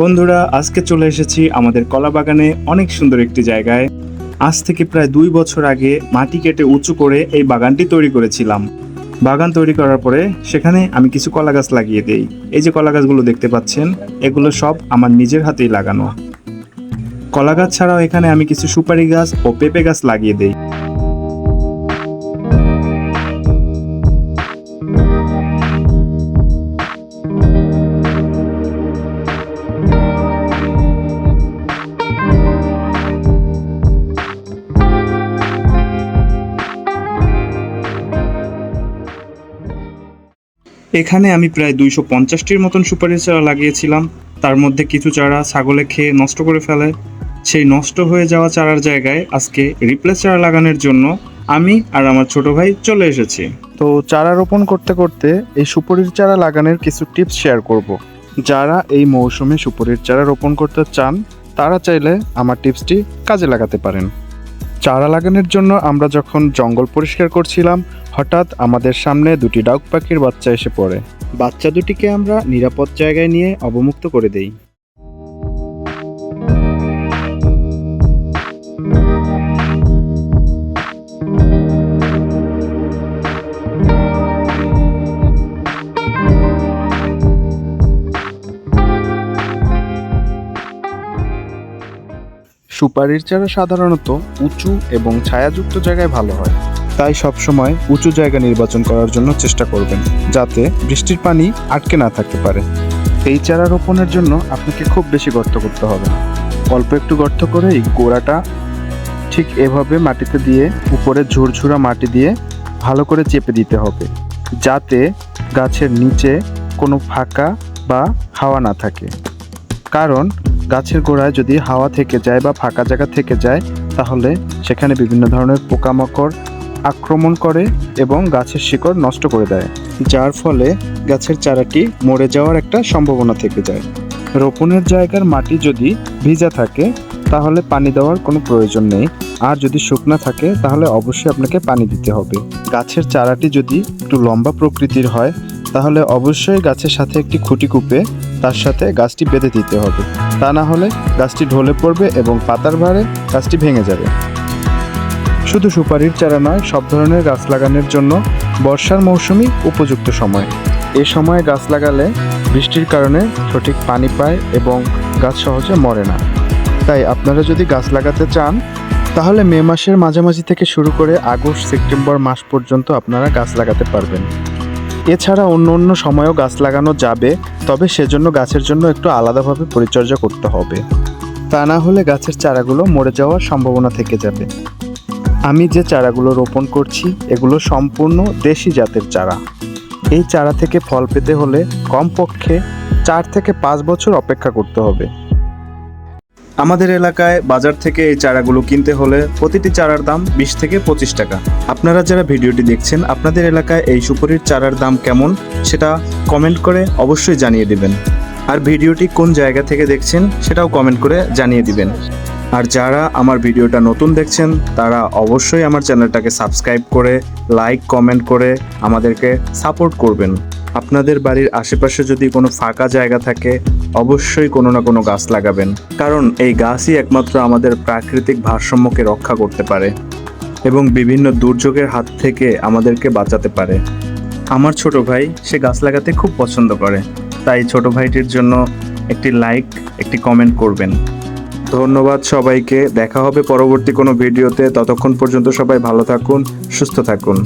বন্ধুরা, আজকে চলে এসেছি আমাদের কলা বাগানে অনেক সুন্দর একটি জায়গায়। আজ থেকে প্রায় দুই বছর আগে মাটি কেটে উঁচু করে এই বাগানটি তৈরি করেছিলাম। বাগান তৈরি করার পরে সেখানে আমি কিছু কলা গাছ লাগিয়ে দেই। এই যে কলা গাছগুলো দেখতে পাচ্ছেন, এগুলো সব আমার নিজের হাতেই লাগানো। কলা গাছ ছাড়াও এখানে আমি কিছু সুপারি গাছ ও পেঁপে গাছ লাগিয়ে দেই। এখানে আমি প্রায় দুইশো পঞ্চাশটির মতন সুপারি চারা লাগিয়েছিলাম। তার মধ্যে কিছু চারা ছাগলে খেয়ে নষ্ট করে ফেলে। সেই নষ্ট হয়ে যাওয়া চারার জায়গায় আজকে রিপ্লেস চারা লাগানোর জন্য আমি আর আমার ছোট ভাই চলে এসেছি। তো চারা রোপণ করতে করতে এই সুপারির চারা লাগানোর কিছু টিপস শেয়ার করব। যারা এই মৌসুমে সুপারির চারা রোপণ করতে চান, তারা চাইলে আমার টিপসটি কাজে লাগাতে পারেন। চারা লাগানোর জন্য আমরা যখন জঙ্গল পরিষ্কার করছিলাম, হঠাৎ আমাদের সামনে দুটি ডাক পাখির বাচ্চা এসে পড়ে। বাচ্চা দুটিকে আমরা নিরাপদ জায়গায় নিয়ে অবমুক্ত করে দেই। সুপারির চারা সাধারণত উঁচু এবং ছায়াযুক্ত জায়গায় ভালো হয়। তাই সবসময় উঁচু জায়গা নির্বাচন করার জন্য চেষ্টা করবেন, যাতে বৃষ্টির পানি আটকে না থাকতে পারে। এই চারা রোপণের জন্য আপনাকে খুব বেশি গর্ত করতে হবে অল্প একটু গর্ত করে এই গোড়াটা ঠিক এভাবে মাটিতে দিয়ে উপরে ঝুরঝুরা মাটি দিয়ে ভালো করে চেপে দিতে হবে, যাতে গাছের নিচে কোনো ফাঁকা বা হাওয়া না থাকে। কারণ গাছের গোড়ায় যদি হাওয়া থেকে যায় বা ফাঁকা জায়গা থেকে যায়, তাহলে সেখানে বিভিন্ন ধরনের পোকামাকড় আক্রমণ করে এবং গাছের শিকড় নষ্ট করে দেয়, যার ফলে গাছের চারাটি মরে যাওয়ার একটা সম্ভাবনা থেকে যায়। রোপণের জায়গার মাটি যদি ভিজা থাকে, তাহলে পানি দেওয়ার কোনো প্রয়োজন নেই। আর যদি শুকনা থাকে, তাহলে অবশ্যই আপনাকে পানি দিতে হবে। গাছের চারাটি যদি একটু লম্বা প্রকৃতির হয়, তাহলে অবশ্যই গাছের সাথে একটি খুঁটি কুপে তার সাথে গাছটি বেঁধে দিতে হবে। তা না হলে গাছটি ঢলে পড়বে এবং পাতার ভারে গাছটি ভেঙে যাবে। শুধু সুপারির চারা নয়, সব ধরনের গাছ লাগানোর জন্য বর্ষার মৌসুমই উপযুক্ত সময়। এ সময় গাছ লাগালে বৃষ্টির কারণে সঠিক পানি পায় এবং গাছ সহজে মরে না। তাই আপনারা যদি গাছ লাগাতে চান, তাহলে মে মাসের মাঝামাঝি থেকে শুরু করে আগস্ট, সেপ্টেম্বর মাস পর্যন্ত আপনারা গাছ লাগাতে পারবেন। এছাড়া অন্য অন্য সময়েও গাছ লাগানো যাবে, তবে সেজন্য গাছের জন্য একটু আলাদাভাবে পরিচর্যা করতে হবে। তা না হলে গাছের চারাগুলো মরে যাওয়ার সম্ভাবনা থেকে যাবে। আমি যে চারাগুলো রোপণ করছি, এগুলো সম্পূর্ণ দেশি জাতের চারা। এই চারা থেকে ফল পেতে হলে কমপক্ষে চার থেকে পাঁচ বছর অপেক্ষা করতে হবে। আমাদের এলাকায় বাজার থেকে এই চারাগুলো কিনতে হলে প্রতিটি চারার দাম বিশ থেকে পঁচিশ টাকা। আপনারা যারা ভিডিওটি দেখছেন, আপনাদের এলাকায় এই সুপারির চারার দাম কেমন সেটা কমেন্ট করে অবশ্যই জানিয়ে দিবেন। আর ভিডিওটি কোন জায়গা থেকে দেখছেন সেটাও কমেন্ট করে জানিয়ে দিবেন। আর যারা আমার ভিডিওটা নতুন দেখছেন, তারা অবশ্যই আমার চ্যানেলটাকে সাবস্ক্রাইব করে, লাইক, কমেন্ট করে আমাদেরকে সাপোর্ট করবেন। আপনাদের বাড়ির আশেপাশে যদি কোনো ফাঁকা জায়গা থাকে, অবশ্যই কোনো না কোনো গাছ লাগাবেন। কারণ এই গাছই একমাত্র আমাদের প্রাকৃতিক ভারসাম্যকে রক্ষা করতে পারে এবং বিভিন্ন দুর্যোগের হাত থেকে আমাদেরকে বাঁচাতে পারে। আমার ছোট ভাই সে গাছ লাগাতে খুব পছন্দ করে, তাই ছোট ভাইটির জন্য একটি লাইক, একটি কমেন্ট করবেন। ধন্যবাদ সবাইকে, দেখা হবে পরবর্তী কোনো ভিডিওতে। ততক্ষণ পর্যন্ত সবাই ভালো থাকুন, সুস্থ থাকুন।